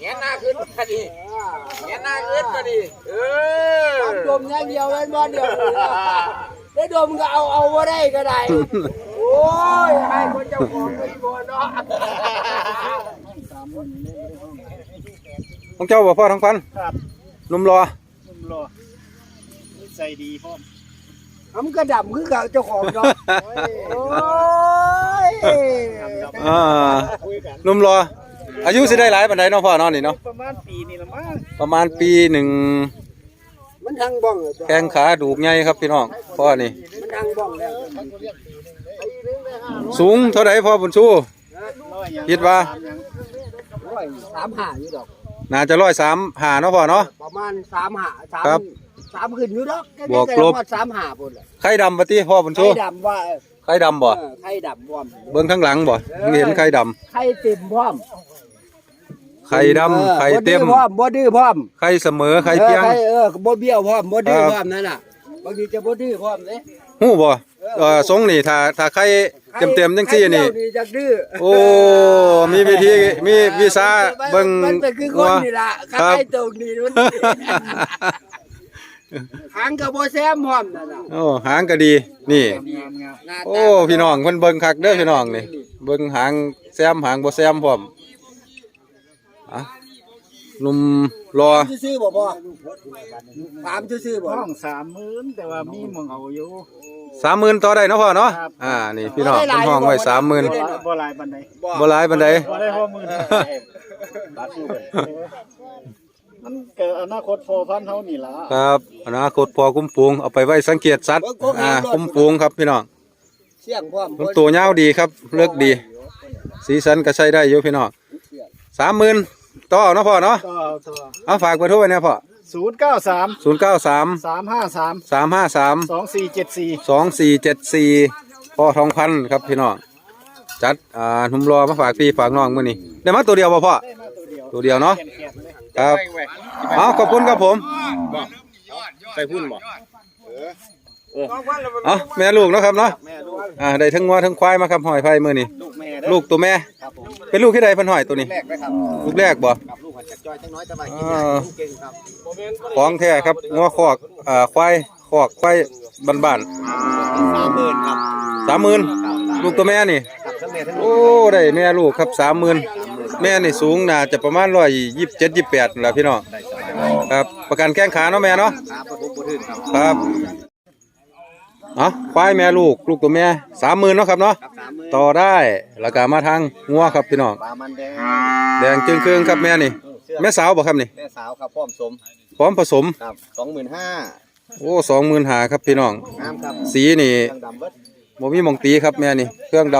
เงี้ยหน้าขึ้นมาดิเงี้ยหน้าขึ้นมาดิเออดมอย่างเดียวเลยบ่เดียวได้ดมก็เอาเอาบ่ได้ก็ได้โอ้ยให้คนเจ้าของไม่บ่เนาะของเจ้าบ่พ่อทั้งพันครับหนุ่มรอนุ่มรอนิสัยดีพร้อมทำกระดำคือกับเจ้าของเนาะโอ้ยอ่าคุยกันหนุ่มรอ อายุสิได้หลายปานใดเนาะพ่อเนาะนี่เนาะประมาณปีนี่ละมั้งประมาณปีหนึ่งมันทางบ้องแข้งขาดูกใหญ่ครับพี่น้องพ่อนี่ มันทางบ้องแล้วสูงเท่าไหร่พ่อบุญชูร้อยยังคิดว่าร้อยสามห้าอยู่ดอก น่าจะร้อยสามหาเนาะพ่อเนาะ ประมาณสามห้าสามครับสามขึ้นอยู่ดอกบวกลบ สามห้าพุ่นแหละไข่ดำปะติพ่อบุญไข่ชูดำว่าไข่ดำบ่เออไข่ดำว่อมเบิ่งข้างหลังบ่เห็นไข่ดำไข่เต็มพร้อม ไข่ดำออไข่เต็มบ่ดื้อพร้อมบ่ดื้อพร้อมไข่เสมอไข่เพียง ออไข่เออบ่เบี้ยวพร้อมบ่ดื้อครับพร้อมนั่นน่ะบางทีจะบ่ดื้อพร้อมเด้ฮู้บ่เออทรงนี่ถ้าถ้าไข่เต็มๆจังซี่นี่ ไข่เดียวจักดื้อโอ้มีวิธีมีวีซ่าเบิ่งมันเป็นคือคนนี่ล่ะครัไข่บ ตรงนี้มันหางก็บ่แซมพร้อมนั่นน่ะโอ้หางก็ดีนี่งามงามหน้าตาโอ้พี่น้องเพิ่นเบิ่งคักเด้อพี่น้องนี่เบิ่งหางแซมหางบ่แซมพร้อม อะหนุ่มรอ ซื่อๆบ่พ่อถามซื่อๆบ่ห้องสามหมื่นแต่ว่ามีหมองเอาอยู่30,000ต่อได้เนาะพ่อเนาะ ครับ อ่า นี่พี่น้องเพิ่นห้องไว้30,000บ่บ่หลายบันไดบ่หลายปานใดบ่ได้ห้องหมื่นตัดอยู่เลยมันเกิดอนาคตพอพันเท่านี่ล่ะครับอนาคตพอคุ้มปูงเอาไปไว้สังเกตสัตว์ อ่า คุ้มปูงครับพี่น้องเสียงพร้อมมันตัวยาวดีครับ เลือกดี สีสันก็ใช้ได้อยู่พี่น้อง30,000ต่อ เอาเนาะพ่อเนาะก็เอาตัวเอาฝากเบอร์โทรไว้เนี่ยพ่อศูนย์เก้าสามศูนย์เก้าสามสามห้าสามสามห้าสามสองสี่เจ็ดสี่สองสี่เจ็ดสี่พ่อทองพันธุ์ครับพี่น้องจัดอ่าหนุ่มรอมาฝากพี่ฝากน้องมื้อนี้ได้มาตัวเดียวบ่พ่อได้มาตัวเดียวตัวเดียวเนาะแข็งๆเลยครับเอาขอบคุณครับผมใส่หุ้นบ่เอาแม่ลูกเนาะครับเนาะอ่าได้ทั้งงัวทั้งควายมาครับหอยไผ่มื้อนี้ลูกแม่เด้อลูกตัวแม่ครับผม เป็นลูกที่ใดเพิ่นหอยตัวนี้ แรกนะครับลูกแรกบ่ กับลูกหัดจักจ้อยจังน้อยแต่ว่ากินใหญ่ลูกเก่งครับของแท้ครับงัวคอกอ่าควายคอกควายบ้านสามหมื่นครับๆ30,000ลูกตัวแม่นี่ครับทั้งแม่ทั้งลูโอ้กได้แม่ลูกครับสามหมื่นแม่นี่สูงน่าจะประมาณร้อยยี่สิบเจ็ดยี่สิบแปดแหละพี่น้องได้สบายครับประกันแข้งขาเนาะแม่เนาะครับประทุบประทืนครับ ครับ เอาควายแม่ลูกลูกตัวแม่สามหมื่นเนาะครับเนาะครับสามหมื่นต่อได้แล้วก็มาทางงัวครับพี่น้องปลามันแดงแดงจึงเครื่องครับแม่นี่เสื้อแม่สาวบ่ครับนี่แม่สาวครับพร้อมสมพร้อมผสมครับสองหมื่นห้าโอ้สองหมื่นหาครับพี่น้องงามครับสีนี่เครื่องดำเบิดบ่มีหมองตีครับแม่นี่เครื่องด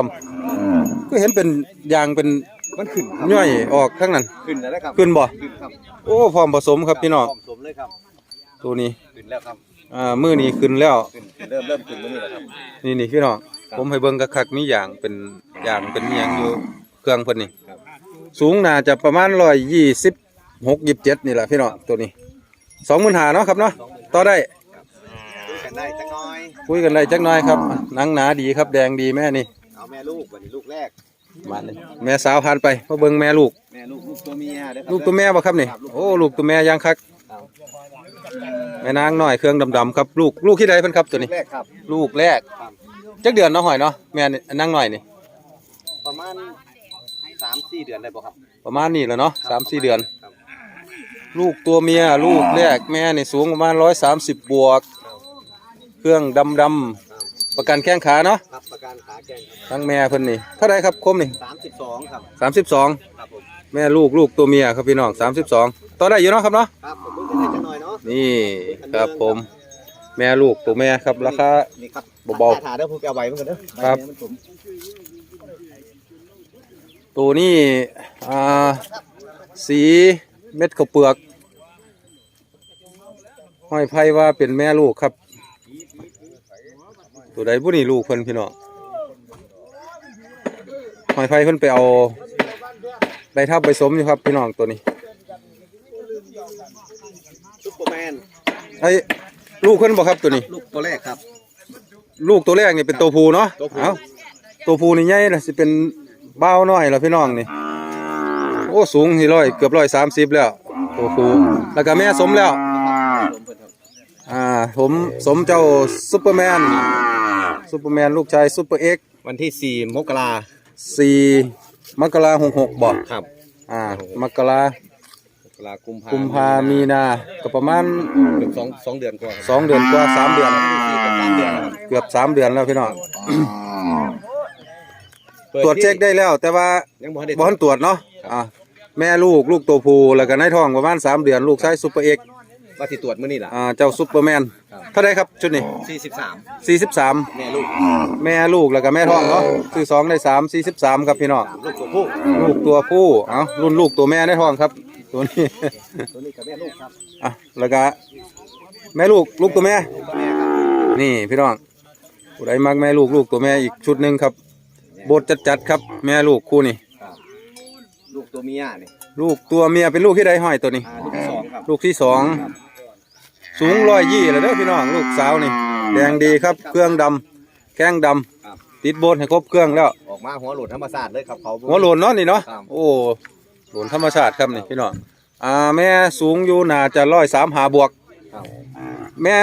ำก็เห็นเป็นยางเป็นมันขึ้นครับย่อยออกทั้งนั้นขึ้นแล้วนะครับขึ้นบ่ขึ้นครับโอ้พร้อมผสมครับพี่น้องพร้อมสมเลยครับตัวนี้ขึ้นแล้วครับ อ่ามือนี้ขึ้นแล้ว ขึ้นขึ้นเริ่มเริ่มขึ้นแล้วนี่แหละครับนี่นี่พี่น้องผมให้เบิ่งคักๆมีอย่างเป็นอย่างเป็นอิหยังอยู่เครื่องเพิ่นนี่ครับสูงน่าจะประมาณร้อยยี่สิบหกยี่สิบเจ็ดนี่แหละพี่น้องตัวนี้สองหมื่นหาเนาะครับเนาะต่อได้คุยกันได้จังน้อย คุยกันได้จักหน่อยครับหนังหนาดีครับแดงดีแม่นี่เอาแม่ลูกวันนี้ลูกแรกมาเลยแม่สาวผ่านไปมาเบิ่งแม่ลูก แม่ลูกลูกตัวเมียเด้อครับลูกตัวแม่บ่ครับนี่โอ้ลูกตัวแม่ยังคัก แม่นางน้อยเครื่องดำๆครับลูกลูกที่ใดเพิ่นครับตัวลูนี้กแรกครับ ลูกแรกจักเดือนเนาะหอยเนาะแม่นี่นางน้อยนี่ ประมาณสามสี่เดือนได้ป่ะครับประมาณนี้แหล้วเนาะสามสี่เดือน ครับลูกตัวเมียลูกแรกแม่นี่สูงประมาณร้อยสามสิบบวก เครื่องดำดำๆประกันแข้งขาเนาะครับประกันขาแกงครับทั้งแม่เพิ่นนี่เท่าไรครับคมนี่สามสิบสองครับสามสิบสองครับผมแม่ลูกลูกตัวเมียครับพี่น้องสามสิบสองต่อได้อยู่เนาะครับเนาะ ครับผมเพิ่งจะได้จังหน่อยเนาะ นี่ครับผม แม่ลูกตัวแม่ครับราคา นี่ครับเบาๆถ่าเด้อพูดเอาไว้เหมือนกันเด้อครับใเนี่ยมันผมตัวนี้อ่าสีเม็ดข้าวเปลือกห้อยไพ่ว่าเป็นแม่ลูกครับ ตัวใดผู้นี้ลูกเพิ่นพี่น้องห้อยไพ่เพิ่นไปเอาได้ทับไปสมอยู่ครับพี่น้องตัวนี้ซุป เปอร์แมนไอ้ลูกเพิ่นบอกครับตัวนี้ ลูกตัวแรกครับ ลูกตัวแรกนี่เป็นตัวผู้เนาะตัวผู้ เอ้าตัวผู้นี่ใหญ่ละสิเป็นเบ้าวน้อยละพี่น้องนี่โอ้อ้สูงที่ร้อยเกือบร้อยสามสิบแล้วตัวครูแล้วก็แม่สมแล้วอ่าผมสมเจ้าซุปเปอร์แมนซุปเปอร์แมนลูกชายซุปเปอร์เอ็กซ์วันที่สี่มกราสี่มกราหกหกบอกครับ อ่ามกรา มกรากุมภากุมภามีนาก็ประมาณเกือบสองสองเดือนกว่าสองเดือนกว่าสามเดือนสี่กับสามเดือนครับเกือบสามเดือนแล้วพี่น้องปิดตรวจเช็คได้แล้ว แต่ว่ายังบ่ทันได้บอลตรวจเนาะอ่าแม่ลูกลูกตัวผู้แล้วก็ในท้องประมาณสามเดือน ลูกชายซุปเปอร์เอ็กซ์ว่าสิตรวจมื้อนี้ล่ะอ่าเจ้าซุปเปอร์แมนครับเท่าไรครับชุดนี้สี่สิบสามสี่สิบสามแม่ลูกแม่ลูกแล้วก็แม่ท้องเนาะซื้อสองได้สามสี่สิบสามครับพี่น้องลูกตัวผู้ลูกตัวผู้เอารุ่นลูกตัวแม่ได้ท้องครับ ตัวนี้ ตัวนี้กับแม่ลูกครับอะแล้วก็แม่ลูกลูกตัวแม่นี่พี่น้องผู้ใดมักแม่ลูกลูกตัวแม่อีกชุดหนึ่งครับ บทจัดๆครับ แม่ลูกคู่นี่ลูกตัวเมียนี่ลูกตัวเมียเป็นลูกที่ใดห้อยตัวนี้ อ่าลูกที่สองครับลูกที่สองสูงร้อยยี่เลยเด้อพี่น้องลูกสาวนี่ แดงดีครับ เครื่องดำแข้งดำติดโบนให้ครบเครื่องแล้ว ออกมาหัวหลุดธรรมศาสตร์เลยครับเขา หัวโหลนเนาะนี่เนาะครับ โอ้ โหลนธรรมชาติครับนี่พี่น้องอ่าแม่สูงอยู่น่าจะร้อยสามหาบวก ครับแม่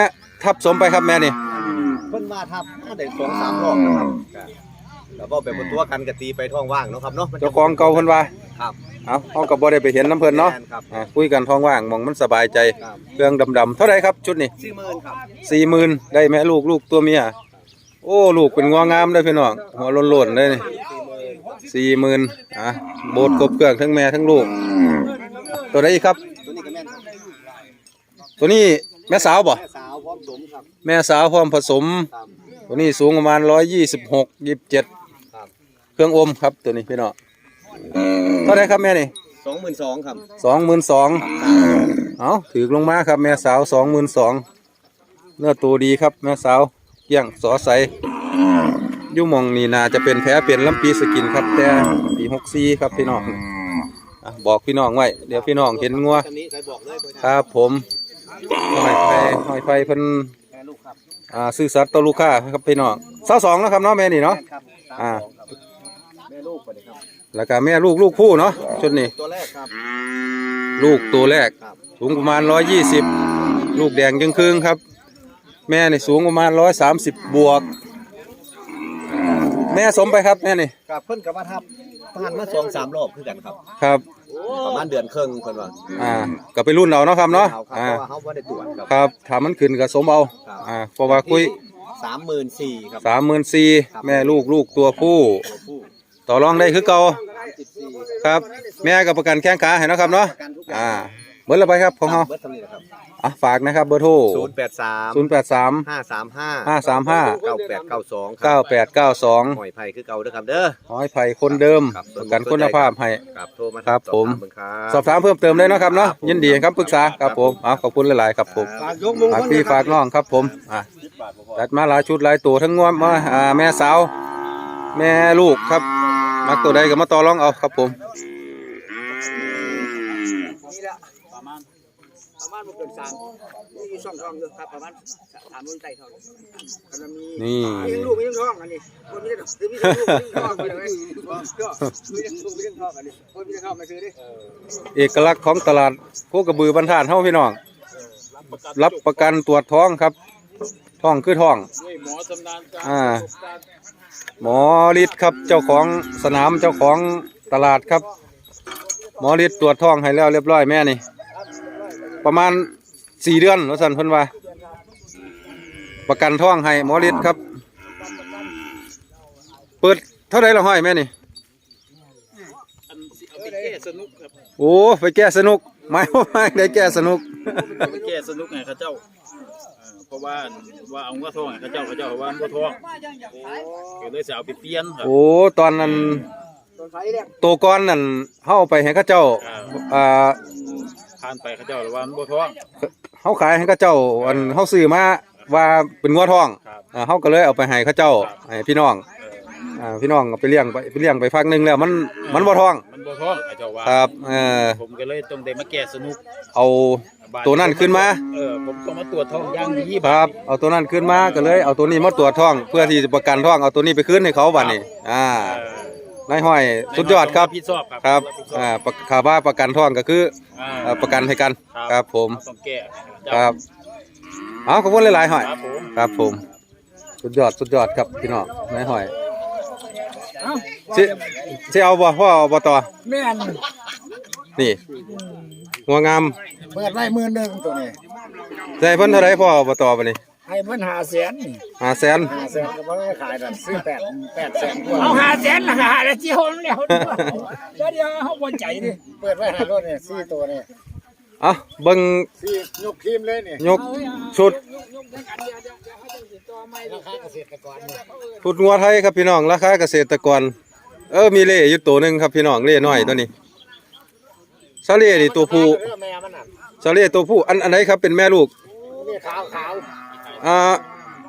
ทับสมไปครับแม่นี่ เพิ่นว่าทับน่าได้สองสามรอบนะครับครับแล้วก็เป็นบนตัวกันกะตีไปท้องว่างเนาะครับเนาะมันจะเจ้าของเก่าเพิ่นว่าครับเอาเอากับบ่ได้ไปเห็นน้ำเพิ่นเนาะแม่ครับอ่าคุยกันท้องว่างมองมันสบายใจครับเครื่องดำๆเท่าไรครับชุดนี้สี่หมื่นครับสี่หมื่นได้แม่ลูกลูกตัวเมียโอ้ ลูกเป็นงองามเลยพี่น้องหัวโล้นๆเลยนี่ สี่หมื่นอะโบดกบเครื่องทั้งแม่ทั้งลูก ตัวไหนอีกครับ ตัวนี้ก็แม่นครับตัวนี้แม่สาวบ่ แม่สาวพร้อมสมครับแม่สาวพร้อมผสม ครับ ตัวนี้สูงประมาณร้อยยี่สิบหกยี่สิบเจ็ดครับ เครื่องอมครับตัวนี้พี่น้องเท่าไรครับแม่นี่สองหมื่นสองครับสองหมื่นสองเอาถือลงมาครับแม่สาวสองหมื่นสองเนื้อตัวดีครับแม่สาวเกี้ยงสอใส อยุ่หมองนี่นาจะเป็นแผลเป็นลำปีสกินครับ แต่ปีหกซีครับพี่น้องอะบอกพี่น้องไว้เดี๋ยวพี่น้องเห็นงัวครับผมหอยไฟหอยไฟเพิ่นอ่าซื้อสัตว์ต่อลูกค้าครับพี่น้องเสาสองนะครับเนาะแม่นี่เนาะแม่ครับอ่าแม่ลูกไปเลยครับแล้วก็แม่ลูกลูกผู้เนาะชุดนี้ตัวแรกครับลูกตัวแรกสูงประมาณร้อยยี่สิบลูกแดงยังครึ่งครับ แม่นี่สูงประมาณร้อยสามสิบบวก แม่สมไปครับแม่นี่กับเพิ่นกับว่าทับผ่านมาสองสามรอบคือกันครับ ครับ ประมาณเดือนครึ่งเพิ่นว่าอ่าก็ไปรุ่นเอาเนาะครับเนาะครับเพอ่าราะว่าเขาบ่ได้ตรวจครับ ครับถ้ามันขึ้นก็สมเอาครับ อ่าเพราะว่าคุยสามหมื่นสี่ครับสามหมื่นสี่แม่ลูกลูกตัวผู้ ตัวผู้ต่อรองได้คือเก่าสามสิบสี่ครับ แม่กับประกันแข้งขาให้เนาะครับเนาะกันทุกอย่างอ่าเบอร์ละไปครับของเฮา เบิดเท่านี้นะครับ อะฝากนะครับเบอร์โทรศูนย์แปดสามศูนย์แปดสามห้าสามห้าห้าสามห้าเก้าแปดเก้าสองเก้าแปดเก้าสองหอยไผ่คือเก่าเด้อครับเด้อหอยไผ่คนเดิมครับประกันคุณภาพให้ครับโทรมาครับสอผมถาเงครับสอบถามเพิ่มเติมได้เนาะครับเนาะยินดีครับปรึกษาครับผมอะขอบคุณหลาย ๆ ครับผมฝากยกมือฝากพี่ฝากน้องครับผมอะจัดมาหลายชุดหลายตัวทั้งงวมมาอ่าแม่สาวแม่ลูกครับ มักตัวใดก็มาต่อรองเอาครับผม นี่แหละประมาณประมา ณบ่เกินสามนี่อยู่ช่องท้องอยู่ครับประมาณสามหมื่นไต่ท้องอันนั้นมีนี่ มีทั้งลูกมีทั้งท้องอันนี้คนมีทั้งมีทั้งลูกมีทั้งท้องไปเลยก็มีทั้งลูกมีทั้งท้องอันนี้คนมีทั้งท้องมาซื้อดิเอกลักษณ์ของตลาดโคกระบือบรรทานเฮาพี่น้อง รับประกันตรวจท้องครับ ท้องคือท้องหมอชำนาญการอ่าหมอฤทธิ์ครับเจ้าของสนามเจ้าของตลาดครับ หมอฤทธิ์ตรวจท้องให้แล้วเรียบร้อยแม่นี่ ประมาณสี่เดือนว่าสันเพิ่นว่า ประกันท้องให้หมอฤทธิ์ครับ เปิดเท่าไรละห้อยแม่นี่อันสิเอาไปแก้สนุกครับโอ้ไปแก้สนุกไม่ไม่ได้แก้สนุกเอาไปแก้สนุกไงเขาเจ้าเออเพราะว่าว่าเอางัวทองไงเขาเจ้าเขาเจ้าว่างัวทองก็เลยจะเอาไปเปลี่ยนครับโอ้ตอนนั้นต้นไฟเนี่ยตัวก้อนนั่นเฮาไปให้เข้าเจ้าอ่า ผ่านไปเขาเจ้าว่างัวทอง เฮาขายให้เข้าเจ้าอันเฮาซื้อมาว่าเป็นงัวทองครับ อ่าเฮาก็เลยเอาไปให้เข้าเจ้าให้พี่น้องเอออ่าพี่น้องเอาไปเลี้ยงไปไปเลี้ยงไปพักหนึงแล้วมันมันบ่ท้องมันงัวทองเขาเจ้าว่าครับเออผมก็เลยต้องได้มาแก้สนุกเอาตัวนั้นขึ้นมา เออผมต้องมาตรวจทองอย่างดีครับเอาตัวนั้นขึ้นมาก็เลยเอาตัวนี้มาตรวจท้อง เพื่อที่จะประกันท้องเอาตัวนี้ไปคืนให้เขาบัดนี้อ่า เออ นายห้อยสุดยอดครับผิดชอบครับครับผิดชอบอ่าประค่าว่าประกันท่องก็คืออ่าเอ่อประกันให้กันครับผมต้องแก้ครับเอาขอบคุณหลายๆห้อยครับผมครับผมสุดยอดสุดยอดครับพี่น้องนายห้อยสิสิเอาบ่พ่อเอาบ่ต่อแม่นนี่หัวงามเปิดไว้หมื่นหนึ่งตัวนี้ใส่เพิ่นเท่าไหร่พ่อเอาบ่ต่อบัดนี้ ให้มันหาแสนนี่ห้าแสนหาแสนก็บ่ได้ขายแบบซื้อแปดแปดแสนกว่าเอาหาแสนละหาแล้วเจียวแล้วเดี๋ยวเดี๋ยวเขาบ่ใจดิเปิดไว้หารถเนี่ยสี่ตัวเนี่ยเอะเบิ่งสี่ยกทีมเลยเนี่ยยกชุดราคาเกษตรกรเนี่ยชุดงัวไทยครับพี่น้องราคาเกษตรกร เออมีเล่อยู่ตัวหนึงครับพี่น้องเล่น้อยตัวนี้ซาเล่นี่ตัวผู้เรื่องแม่มันน่ะซาเล่ตัวผู้อันอันไหนครับเป็นแม่ลูกนี่ขาวขาว อ่า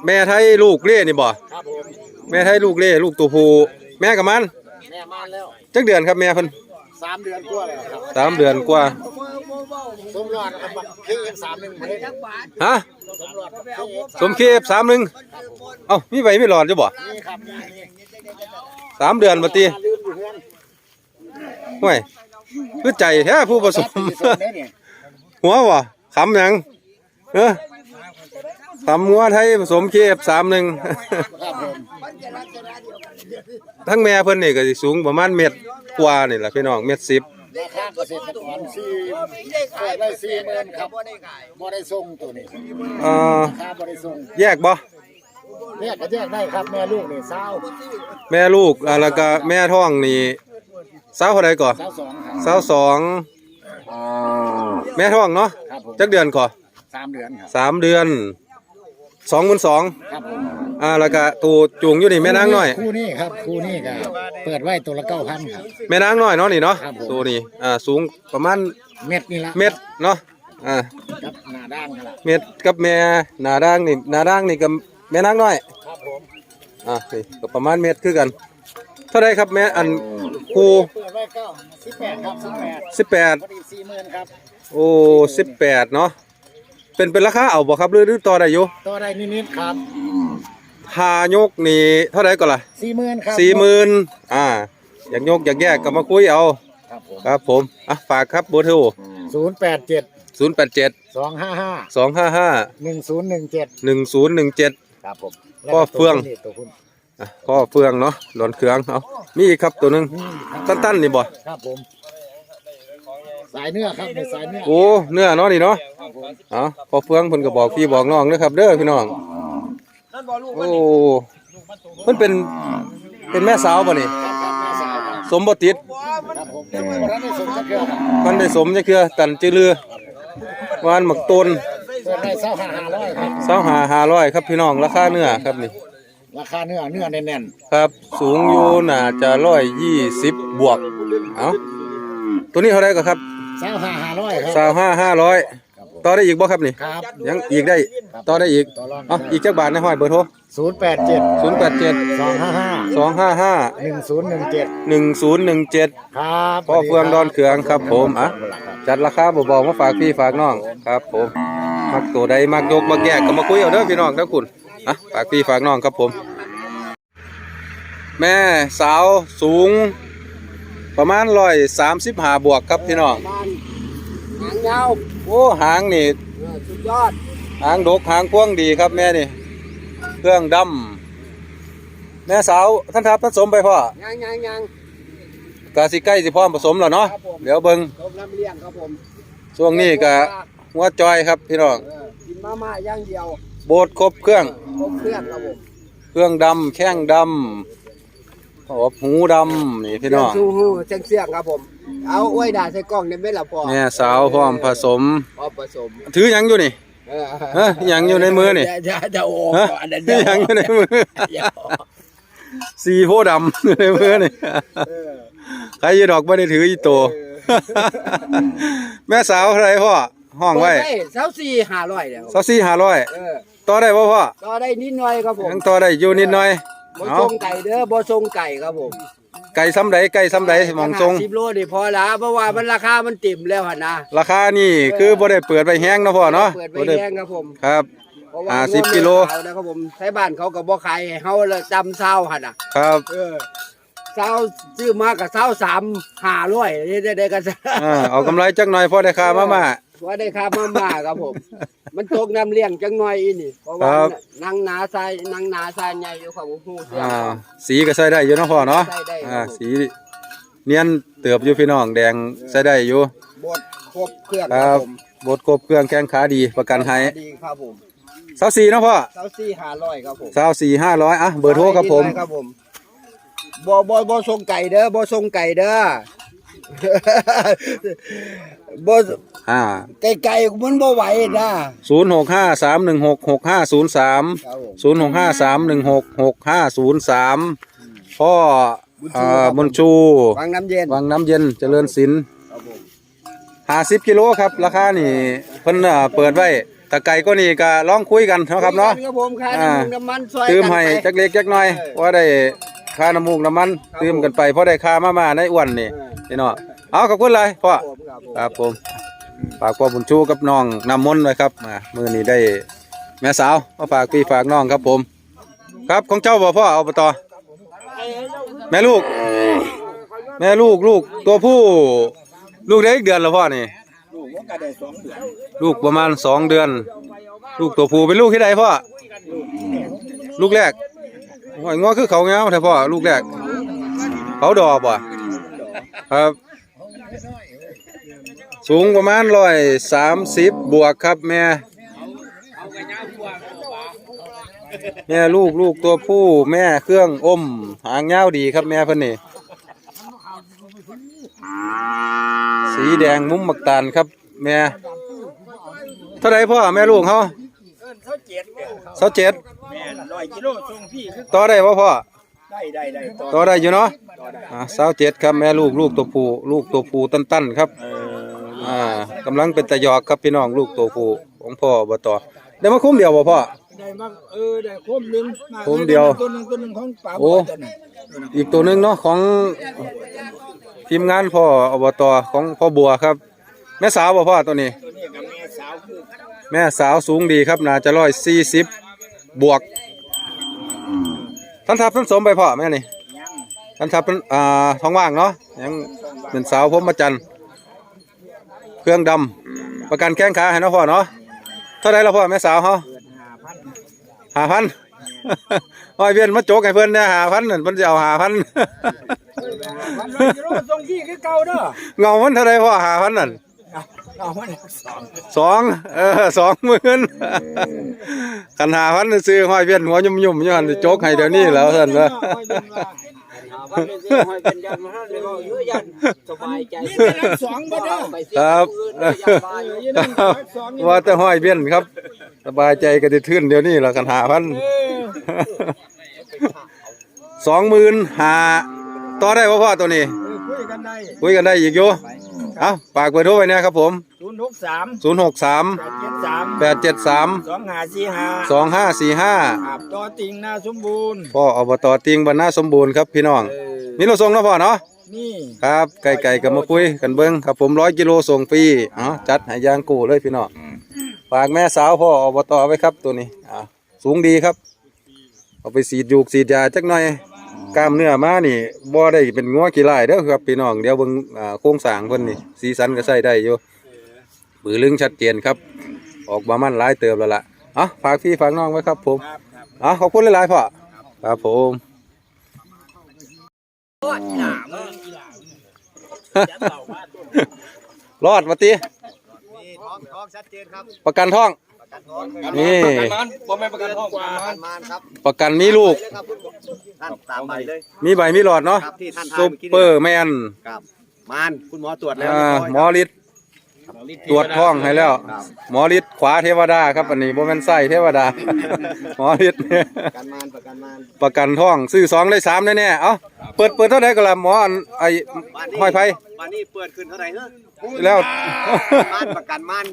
แม่ไทยลูกเล่นี่บ่ครับผมแม่ไทยลูกเล่ลูกตัวผู้แม่กับมันแม่มาแล้วจักเดือนครับแม่เพิ่นสามเดือนกว่าแล้วครับสามเดือนกว่าสมรอดครับพี่เอฟสามหนึ่งมาเลยฮะสมรอดพี่เอฟสมเคฟสามหนึ่งเอ้ามีใบมีหลอดอยู่บ่นี่ครับนี่นี่สามเดือนบ่ตีลืมอยู่เพื่อนห่วยคือใจแท้ผู้ผสมที่สุดเลยเนี่ยหัวบ่ขำหยังเออ ขำหัวไทยผสมเคฟสามหนึ่งครับผมทั้งแม่เพิ่นนี่ก็สิสูงประมาณเม็ดกว่านี่ล่ะพี่น้องเม็ดสิบราคาเกษตรกรสี่เปิดไว้สี่หมื่นครับบ่ได้ส่งตัวนี้เอ่อราคาบ่ได้ส่งแยกบ่แยกก็แยกได้ครับแม่ลูกนี่เศร้าแม่ลูกอ่าแล้วก็แม่ท้องนี่สาวเท่าใดก่อเศร้าสองครับสาวสองแม่ท้องเนาะครับผมจักเดือนก่อสามเดือนครับสามเดือน สองหมื่นสองครับผมอ่าแล้วก็ตัวจูงอยู่นี่แม่นางน้อย คู่นี้ครับคู่นี้ก็เปิดไว้ตัวละเก้าพันครับ แม่นางน้อยเนาะนี่เนาะครับผม ตัวนี้อ่าสูงประมาณเม็ดนี่ละเม็ดเนาะอ่าครับหน้าด้านกันละเม็ดกับแม่หนาด่างนี่หนาด่างนี่กับแม่นางน้อยครับผมอ่านี่ก็ประมาณเม็ดคือกัน เท่าไรครับแม่อันครูเปิดไว้เก้าสิบแปดครับสิบแปดสิบแปดพอดีสี่หมื่นครับโอ้สิบแปดเนาะ เป็นเป็นราคาเอาบ่ครับหรือหรือต่อได้อยู่ต่อได้นิดๆครับหายกนี่เท่าไรก็ล่ะสี่หมื่นครับสี่หมื่นอ่า อยากยกอยากแยกก็มาคุยเอา ครับผมครับผมอะฝากครับเบอร์โทรศูนย์แปดเจ็ดศูนย์แปดเจ็ดสองห้าห้าสองห้าห้าหนึ่งศูนย์หนึ่งเจ็ดหนึ่งศูนย์หนึ่งเจ็ดครับผมพ่อเฟืองแล้วก็ตัวคุณอะข้อเฟืองเนาะหลอนเครื่องเอามีอีกครับตัวหนึงนี่ครับตั้นๆนี่บ่ครับผมสายเนื้อครับในสายเนื้อโอ้เนื้อเนาะนี่เนาะครับผม เอาพอเฟืองเพิ่นก็บอกพี่บอกน้องเด้อครับ เด้อพี่น้องโอ้เพิ่นเป็นเป็นแม่สาวบ่นี่ครับครับแม่สาวครับสมบ่ติดครับผมวันนั้นได้สมสักเกลือครับมันได้สมจักเทื่อตันจือเรือวานหมักต้นเปิดได้เศร้าห้าห้าร้อยครับเสาหาห้าร้อยครับพี่น้องราคาเนื้อครับนี่ราคาเนื้อเนื้อแน่นครับ สูงอยู่น่าจะ120บวกเอาตัวนี้เท่าไหร่ก็ครับๆเศร้าห้าห้าร้อยครับสาวห้าห้าร้อยครับผม ต่อได้อีกบ่ครับนี่ครับยังอีกได้ต่อได้อีกต่อรองเอ๋ออีกจักบาทนะห้อยเบอร์โทรศูนย์แปดเจ็ด0 8 7สองห้าห้า2 5 5หนึ่งศูนย์หนึ่งเจ็ด1 0 1 7ครับพ่อเฟืองดอนเขืองครับผมอะจัดราคาบ่บอกมาฝากพี่ฝากน้องครับ ผมมักตัวใดมักยกมักแยกก็มาคุยเอาเด้อพี่น้องทั้งคุณอะฝากพี่ฝากน้องครับผม แม่สาวสูง ประมาณร้อยสามสิบห้าบวกครับพี่น้องบ้าน หางยาวโอ้หางนี่เออสุดยอดหางดกหางพ่วงดีครับแม่นี่ เครื่องดำแม่สาวท่านทับผสมไปพ่อยังยังยังกาสิใกล้สิพร้อมผสมแล้วเนาะครับผมเดี๋ยวเบิ่งผมลำเลียงครับผมช่วงนี้ก็หัวจอยครับพี่น้องเออกินมาม่าอย่างเดียวโบดครบเครื่อง ครบเครื่องครับผมเครื่องดำแข้งดำขอบหูดำนี่พี่น้องสู้หูเสียงเสียงครับผม เอาไว้ด่าใส่กล้องได้ไหมล่ะพ่อแม่สาวพร้อมผสมพอผสมถือหยังอยู่นี่ เออฮะหยังอยู่ในมือนี่ จะจะจะโอ้ฮะอันนั้นหยังอยู่ในมือเดี๋ยวสีโพธิ์ดำอยู่ในมือนี่ใครยีดอกไม่ได้ถืออีโต แม่สาวเท่าไหรพ่อห้องไว้เปิดเสาสี่ห้าร้อยเดี๋ยวสาวสี่ห้าร้อยเออต่อได้ป่พ่อก็ได้นิดหน่อยครับผมยังต่อได้อยู่นิดหน่อย บ่เอา ทรงไก่เด้อบ่ทรงไก่ครับผม ไก่ซ้ำใดไก่ซ้ำใดหมองทรงสิบโลนี่พอละเพราะว่ามันราคามันติ่มแล้วหั่นนะราคานี่คือบ่ได้เปิดไปแห้งเนาะพ่อเนาะเปิดไว้บ่ได้แดงครับผมครับเพราะว่าห้าสิบกิโลเขานะครับผมใช้บ้านเขาก็บ่ขายให้เฮาละจำเศร้าหั่นน่ะครับเออเศร้าซื้อมากับเศร้าสามห้าร้อยได้ได้ได้กันอ่าเอากำไรจักหน่อยพอได้ค่ามาม่า ว่าได้ค่ามาม่าครับผม มันตกน้ำเลี้ยงจังหน่อยอีนี่ เพราะว่าครับ นางนาทรายนางนาทรายใหญ่อยู่ของหูเสียอ่าสีก็ใส่ได้อยู่เนาะพ่อเนาะใส่ได้อ่าสีเนียนเติบอยู่พี่น้องแดงใส่ได้อยู่บดครบเครื่องคครัรับบผมบดครบเครื่องแข้งขาดีประกันให้ดีครับผมเสาสี่เนาะพ่อเศร้าสี่ห้าร้อยครับผมเสาสี่ห้าร้อยอะเบอร์โทรครับผมได้ครับผมบ่บ่บ่ส่งไก่เด้อบ่ส่งไก่เด้อ บ่อ่าไก่ไก่มันบ่ไหวนะศูนย์หกห้าสามหนึ่งหกหกห้าศูนย์สามครับผมศูนย์หกห้าสามหนึ่งหกหกห้าศูนย์สามพ่อเอ่อบุญชูวางน้ำเย็นวังน้ำเย็นเจริญศิลป์ครับผมห้าสิบกิโลครับ ราคานี่เพิ่นเอ่อเปิดไว้ถ้าไก่ก็นี่ก็ลองคุยกันเนาะครับเนาะครับผมค่าอ่าน้ำมันน้ำมันซอยตืมกันให้ไปจักเล็กจักน้อยว่าได้ค่าน้ำมูกน้ำมันครับตืมกันไปเพราะได้ค่ามาม่าในอ้วนนี่เออนี่เนาะเอาขอบคุณเลยพ่อผม ครับผมฝากพ่อบุญชูกับน้องนำมนต์ไว้ครับอ่ามือนี้ได้แม่สาวมาฝากพี่ฝากน้องครับผม ครับของเจ้าบ่พ่อเอาไปต่อแม่ลูก แม่ลูกลูกตัวผู้ ลูกได้อีกเดือนแล้วพ่อนี่ลูกประมาณสองเดือน ลูกตัวผู้เป็นลูกที่ใดพ่อลูกแรกโอ้ยงอคือเขาเงาแต่พ่อลูกแรกเขาดอบ่ครับ สูงประมาณร้อยสามสิบบวกครับแม่แม่ลูกลูกตัวผู้แม่เครื่องอมหางยาวดีครับแม่เพิ่นนี่สีแดงมุมมักตาลครับแม่เท่าไรพ่อแม่ลูกเขาเขาเจ็ดเนี่ยเสาเจ็ดแม่ร้อยกิโลส่งพี่คือต่อได้ป่พ่อได้ได้ได้ต่อต่อได้อยู่เนาะอ่าเสาเจ็ดครับแม่ลูกลูกตัวผู้ลูกตัวผู้ตันๆครับเอออ่ากำลังเป็นตะยอกครับพี่น้องลูกตัวผู้ของพ่อบต่อได้มาคุ้มเดียวบ่พ่อ ได้มาเออได้โคมหนึงมาโคมเดียวตัวหนึงตัวหนึงของป่าโอ้ ตัวนั้นอีกตัวหนึงเนาะของทีมงานพ่ออบตของพ่อบัวครับ แม่สาวบ่พ่อตัวนี้ ตัวนี้กับแม่สาวคือแม่สาวสูงดีครับน่าจะร้อยสี่สิบบวกท่านทับท่านสมไปพ่อแม่นี่ยังท่านทับเป็นอ่าท้องว่างเนาะยังเป็นสาวพรหมจันทรย์ เครื่องดำประกันแข้งขาให้เนาะพ่อเนาะเท่าไรแล้วพ่อแม่สาวเขาเกิดห้าพันหาพันอ้อยเวียนมาโจกให้เพื่อนเนี่ยหาพันนั่นเพิ่นจะเอาหาพันพันร้อยกิโลส่งพี่คือเก่าเด้อเงามันเท่าไรพ่อหาพันนั่นเอามาสองสองเออสองหมื่นขันหาพันซื้อห้อยเวียนหัวยุ่มยุ่มๆอยู่หันสิโจกให้เดี๋ยวนี้แล้วท่านว่า วันนี้สิให้เป็นยันมาให้เลยว่าอยู่ยันสบายใจนี่แต่ละสองบ่เด้อไปซื้อครับอื่นเลยยันว่าอยู่ยี่นั่นสองนี่ว่าแต่ห้อยเวียนครับ สบายใจก็จะทื่นเดี๋ยวนี้แล้วขันหาพันเออสองหมื่นหาต่อได้ป่พ่อตัวนี้เออ คุยกันได้คุยกันได้อีกอยู่เอ้าฝากเบอร์โทรไว้เนี่ยครับผม ศูนย์หกสามศูนย์หกสามแปดเจ็ดสามแปดเจ็ดสามสองห้าสี่ห้าสองห้าสี่ห้าอาบต่อติงหน้าสมบูรณ์พ่ออบตติงบรรณาสมบูรณ์ครับพี่น้องเออมีเราส่งเนาะพ่อเนาะ นี่ครับไก่ไก่กับมาคุยกันเบิ้งครับผมร้อยกิโลส่งฟรีอ๋อจัดให้ยางกูเลยพี่น้องฝากแม่สาวพ่ออบตไว้ครับตัวนี้อ่าสูงดีครับ เอาไปสีดยูกสีดยาจักหน่อย กล้ามเนื้อมานี่บ่ได้เป็นงัวกี่ไร่เด้อครับพี่น้องเดี๋ยวเบิ่งอ่าโครงสร้างเพิ่นนี่สีสันก็ใส่ได้อยู่บือลึงชัดเจนครับ ออกมามันหลายเติบแล้วล่ะเอ๋อฝากพี่ฝากน้องไว้ครับผมครับครับอ๋อขอบคุณหลายๆพ่อครับผมรอดมาตีนี่ท้องท้องชัดเจนครับ ประกันท้องประกั นท้องนี่บ่แม่นประกันท้องกว่าประกันมานครับประกันมีลูกเลยครับคุณท่านตามไปเลยมีใบมีหลอดเนาะครับที่ท่านทายซุปเมื่อกี้เปอร์แมนครับมานคุณหมอตรวจแล้วอ่าเรียบหมร้ออยฤทธิ์ตรวจท้องให้แล้ว ครับหมอฤทธิ์ขวาเทวดาครับอันนี้โมเมนไส้เทวดา หมอฤทธิ์เนี่ยประกันมานประกันมานประกันท้องซื้อสองได้สามแน่ๆเอ้าเปิดเปิดเท่าไหร่ก็ละหมออันไอ้วันนี้ห้อยไผ่วันนี้เปิดขึ้นเท่าไหร่เนอะแล้ว มานประกันมาน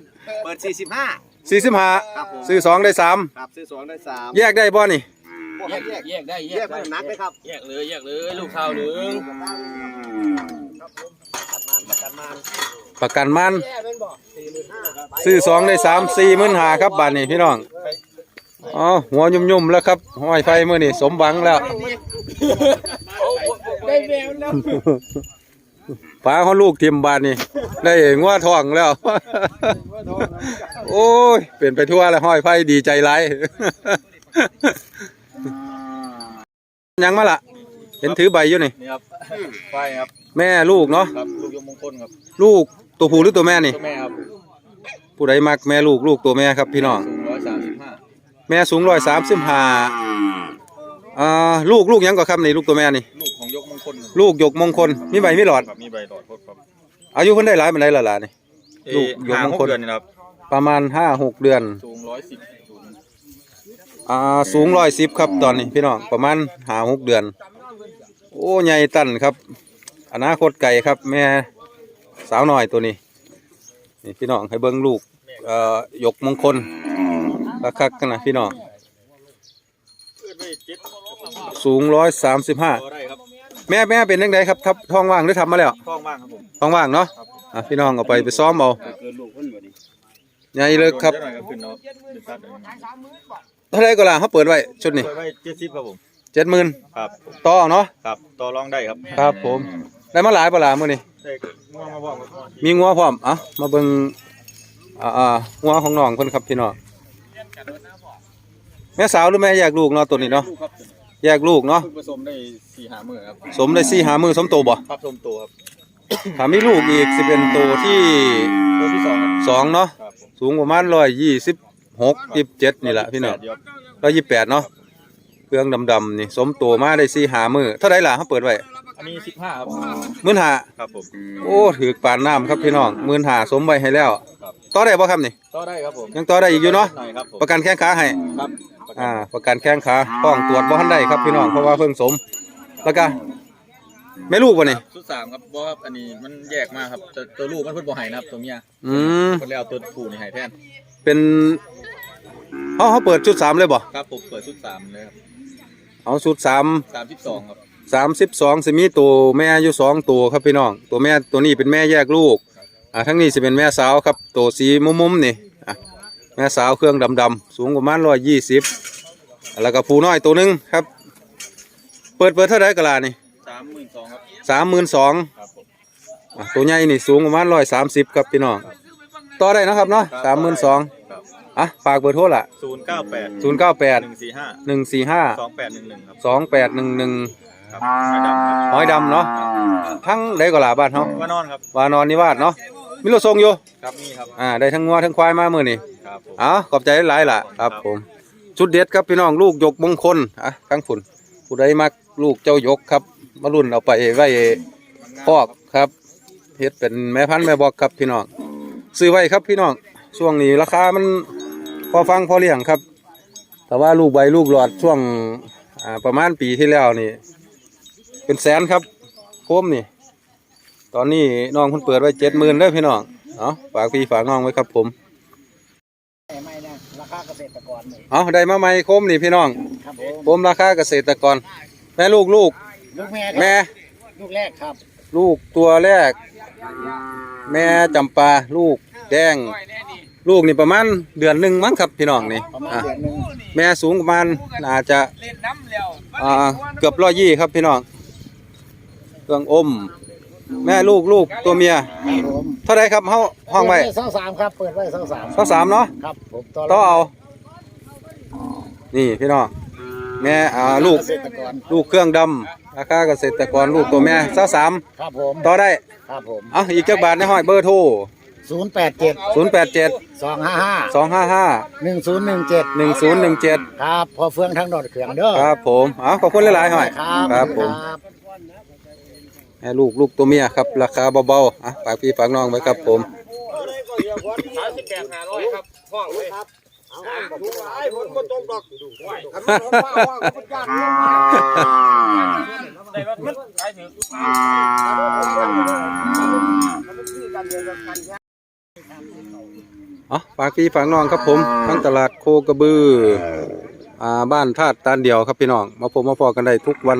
เปิด 45 สี่สิบห้าครับผม ซื้อสองได้สามครับซื้อสองได้สามแยกได้บ่นี่พวกให้แยกแยกได้แยแยกกเพิ่มนักเลยครับแยกเลยแยกเลยลูกข้าวหนึงประกันมานประกันมันแย่เป็นบ่ซื้อสองได้สามสี่หมื่นหาครับบาทนี้พี่น้องอ๋อหัวยุ่มๆแล้วครับห้อยไฟเมื่อนี่สมหวังแล้ว ได้แม่ ป้าเขาลูกทีมบานนี่ได้งัวทองแล้ว โอ้ย เปลี่ยนไปทั่วแล้วห้อยไฟดีใจไรยังมาละเห็นถือใบอยู่นี่นี่ครับไฟครับแม่ลูกเนาะครับลูกยมมงคลครับลูกตัวผู้หรือตัวแม่นี่เจ้าแม่ครับผู้ใดมักแม่ลูกลูกตัวแม่ครับพี่น้องสูงร้อยสามสิบห้าแม่สูงร้อยสามสิบห้า อ่าลูกลูกหยังก็ครับนี่ลูกตัวแม่นี่ ลูกของยกมงคลครับลูกหยกมงคลมีใบมีหลอด ครับมีใบหลอดพดครับอายุเพิ่นได้หลายมันได้ละล่ะนี่ ลูกยกมงคลเอ่อห้าหเดือนนี่นะครับประมาณห้าหกเดือน สูงร้อยสิบสูงอ่าสูงร้อยสิบครับตอนนี้พี่น้องประมาณห้าหกเดือน โอ้ใหญ่ตันครับ อนาคตไก่ครับ แม่สาวน้อยตัวนี้นี่พี่น้องให้เบิ้งลูกเอ่อหยกมงคลคักๆกันนะพี่น้อง สูงร้อยสามสิบห้าก็ได้ครับแม่แม่เป็นยังไงครับทับท้องว่างหรือทำมาแล้วท้องว่างครับผมท้องว่างเนาะอะพี่น้องเอาไปไปซ้อมเอาเกินลูกเพิ่นบ่ดีใหญ่เลยครับเดี๋ยวหน่อยก็ขึ้นเนาะเป็นสัตว์เลยเท่าไรก็ล่ะเขาเปิดไว้ชุดนี้เปิดไว้เจ็ดสิบครับผมเจ็ดหมื่นครับผมต่อเนาะครับต่อรองได้ครับครับผม ได้มาหลายปลามื้อนี้ ได้ง่วงมาบอกว่ามีงัวพร้อมเอะมาเบิ่งอ่าอ่างัวของน้องเพิ่นครับพี่น้องแม่สาวหรือแม่แยกลูกเนาะตัวนี้เนาะลูกครับ แยกลูกเนาะเพิ่งผสมได้สี่หามือครับสมได้สี่หามือสมโตบ่ครับสมตัวครับถ้ามีลูกอีกสิเป็นโตที่ตัวที่สองครับสองเนาะครับผมสูงประมาณร้อยยี่สิบหกยี่สิบเจ็ดนี่แหละพี่น้องแปดเดียวร้อยยี่สิบแปดเนาะเครื่องดำๆนี่สมโตมาได้สี่หามือเท่าไรล่ะเขาเปิดไว้อันนี้สิบห้าครับหมื่นหาครับผมโอ้ถือปานน้ำครับพี่น้องหมื่นหาสมไว้ให้แล้วครับต่อได้บ่ครับนี่ต่อได้ครับผมยังต่อได้อีกอยู่เนาะหน่อยครับผมประกันแข้งขาให้ครับประกัน อ่าประกันแข้งขาต้องตรวจบ่ทันได้ครับพี่น้องเพราะว่าเพิ่งสม แล้วก็แม่ลูกบ่นี่ชุดสามครับเพราะว่าอันนี้มันแยกมาครับแต่ตัวลูกมันเพิ่นบ่ให้นะครับตัวเมียอืมเพิ่นเลยเอาตัวผู้นี่ให้แทนเป็นเขาเขาเปิดชุดสามเลยบ่ครับผมเปิดชุดสามเลยครับเอาชุดสามสามสิบสองครับสามสิบสองสิมีตัวแม่อยู่สองตัวครับพี่น้อง ตัวแม่ตัวนี้เป็นแม่แยกลูกอ่าทั้งนี้สิเป็นแม่สาวครับ ตัวสีมุมๆนี่อะ แม่สาวเครื่องดำๆสูงประมาณร้อยยี่สิบแล้วก็ผู้น้อยตัวหนึงครับ เปิดเปิดเท่าไรกะลานี่สามหมื่นสองครับสามหมื่นสองครับผมอะตัวใหญ่นี่สูงประมาณร้อยสามสิบครับพี่น้องต่อได้เนาะครับเนาะสามหมื่นสองครับอะฝากเบอร์โทรละศูนย์เก้าแปดศูนย์เก้าแปดหนึ่งสี่ห้าหนึ่งสี่ห้าสองแปดหนึ่งหนึ่งครับสองแปดหนึ่งหนึ่งครับไม่ดำครับห้อยดำเนาะทั้งได้ก็หลาบ้านเนาะว่านอนครับวานอนนิวาสเนาะมีรถส่งอยู่ครับนี่ครับอ่าได้ทั้งงัวทั้งควายมามื้อนี้ ครับผมเอ้าขอบใจหลายๆล่ะครับผมชุดเด็ดครับพี่น้องลูกยกมงคลอะทั้งฝุ่นผู้ใดมักลูกเจ้ายกครับมารุ่นเอาไปไว้พอกครับเฮ็ดเป็นแม่พันธุ์แม่บอกครับพี่น้องซื้อไว้ครับพี่น้องช่วงนี้ราคามันพอฟังพอเลี้ยงครับ แต่ว่าลูกใบลูกหลอดช่วงอ่าประมาณปีที่แล้วนี่ เป็นแสนครับโคมนี่ ตอนนี้น้องเพิ่นเปิดไว้เจ็ดหมื่นเด้อพี่น้องเอาฝากพี่ฝากน้องไว้ครับผมไม่นะราคาเกษตรกรเลยเอาได้มาใหม่โคมนี่พี่น้องครับผมโคมราคาเกษตรกร แม่ลูกลูก ลูกแม่ครับแม่ ลูกแรกครับลูกตัวแรก แม่จำปาลูกแดง ลูกนี่ประมาณเดือนหนึ่งมั้งครับพี่น้องนี่ประมาณอะเดือนหนึ่งแม่สูงประมาณอาจจะอ่าเกือบร้อยยี่ครับพี่น้อง เครื่องอม แม่ลูกลูกตัวเมียครับผมเท่าไรครับเฮาห้องไว้เสาสามครับ เปิดไว้เสาสามเท่าสามเนาะครับผมต่อเอา นี่พี่น้องแม่อ่าลูก เกษตรกรลูกเครื่องดำราคาเกษตรกรลูกตัวแม่เท่าสามครับผมต่อได้ ครับผมเอาอีกจักบาทในห้อยเบอร์โทรศูนย์แปดเจ็ดศูนย์แปดเจ็ดสองห้าห้าสองห้าห้าหนึ่งศูนย์หนึ่งเจ็ดหนึ่งศูนย์หนึ่งเจ็ดครับพอเฟืองทั้งดอดเขื่องเด้อครับผม เอาขอบคุณหลายๆหน่อยครับครับผม ครับ แม่ลูกลูกตัวเมียครับ ราคาเบาๆอะฝากพี่ฝากน้องไว้ครับผมเอ๋อฝากพี่ฝากน้องครับผม ทั้งตลาดโคกระบือ อ่า บ้านธาตุตานเดียวครับพี่น้อง มาพบมาพอกันได้ทุกวัน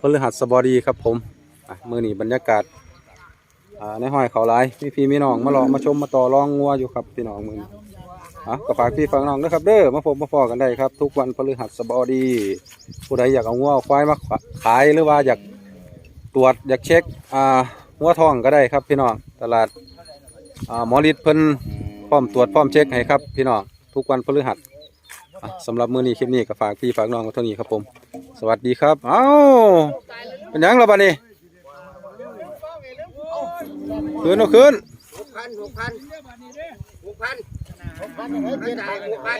พฤหัสบดีครับผมอะ มือนี้บรรยากาศในห้อยเขาลายพี่พี่มีน้องมาลองมาชมมาต่อรองงัวอยู่ครับพี่น้องมืออะก็ฝากพี่ฝากน้องด้วยครับเด้อมาพบมาพอกันได้ครับ ทุกวันพฤหัสบดี ผู้ใดอยากเอางัวควายมาขายหรือว่าอยากตรวจอยากเช็คอ่าหัวทองก็ได้ครับพี่น้องตลาดอ่าหมอฤทธิ์เพิ่นพร้อมตรวจพร้อมเช็คให้ครับพี่น้องทุกวันพฤหัสสำหรับมื้อนี้คลิปนี้ก็ฝากพี่ฝากน้องกันเท่านี้ครับผม สวัสดีครับ เอ้าเป็นยังล่ะบัดนี้ คืนเอาคืนหกพันหกพันหกพันหกพันไม่จ่ายหกพัน